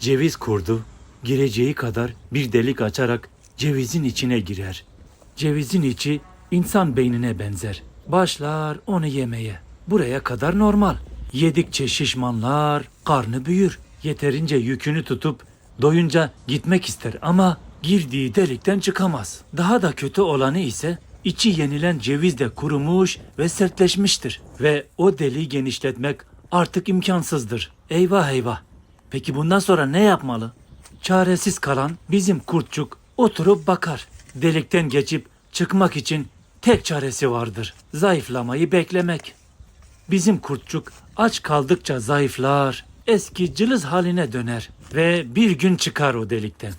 Ceviz kurdu gireceği kadar bir delik açarak cevizin içine girer. Cevizin içi insan beynine benzer. Başlar onu yemeye. Buraya kadar normal. Yedikçe şişmanlar, karnı büyür. Yeterince yükünü tutup doyunca gitmek ister ama girdiği delikten çıkamaz. Daha da kötü olanı ise içi yenilen ceviz de kurumuş ve sertleşmiştir. Ve o deliği genişletmek artık imkansızdır. Eyvah eyvah. Peki bundan sonra ne yapmalı? Çaresiz kalan bizim kurtçuk oturup bakar. Delikten geçip çıkmak için tek çaresi vardır. Zayıflamayı beklemek. Bizim kurtçuk aç kaldıkça zayıflar, eski cılız haline döner ve bir gün çıkar o delikten.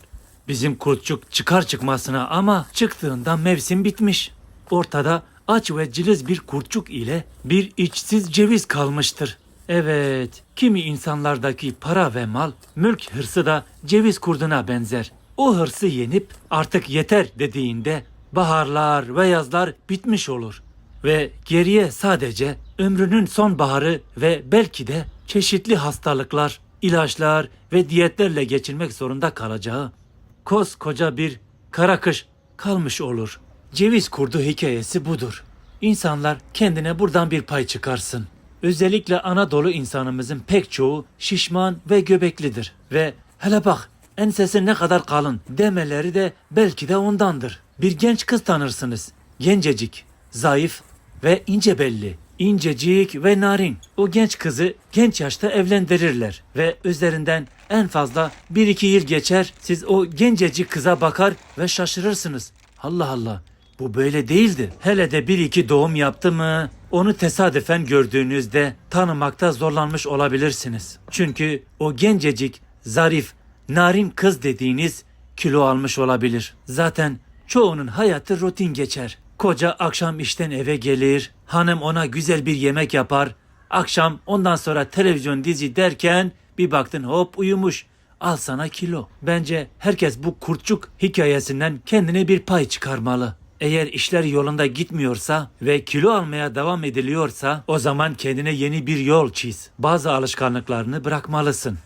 Bizim kurtçuk çıkar çıkmasına ama çıktığında mevsim bitmiş. Ortada aç ve cılız bir kurtçuk ile bir içsiz ceviz kalmıştır. Evet, kimi insanlardaki para ve mal, mülk hırsı da ceviz kurduna benzer. O hırsı yenip artık yeter dediğinde baharlar ve yazlar bitmiş olur. Ve geriye sadece ömrünün son baharı ve belki de çeşitli hastalıklar, ilaçlar ve diyetlerle geçirmek zorunda kalacağı koskoca bir kara kış kalmış olur. Ceviz kurdu hikayesi budur. İnsanlar kendine buradan bir pay çıkarsın. Özellikle Anadolu insanımızın pek çoğu şişman ve göbeklidir. Ve hele bak ensesi ne kadar kalın demeleri de belki de ondandır. Bir genç kız tanırsınız. Gencecik, zayıf ve ince belli. İncecik ve narin. O genç kızı genç yaşta evlendirirler ve üzerinden en fazla 1-2 yıl geçer. Siz o gencecik kıza bakar ve şaşırırsınız. Allah Allah bu böyle değildi. Hele de bir iki doğum yaptı mı onu tesadüfen gördüğünüzde tanımakta zorlanmış olabilirsiniz. Çünkü o gencecik, zarif, narin kız dediğiniz kilo almış olabilir. Zaten çoğunun hayatı rutin geçer. Koca akşam işten eve gelir, hanım ona güzel bir yemek yapar. Akşam ondan sonra televizyon dizi derken bir baktın hop uyumuş. Al sana kilo. Bence herkes bu kurtçuk hikayesinden kendine bir pay çıkarmalı. Eğer işler yolunda gitmiyorsa ve kilo almaya devam ediliyorsa o zaman kendine yeni bir yol çiz. Bazı alışkanlıklarını bırakmalısın.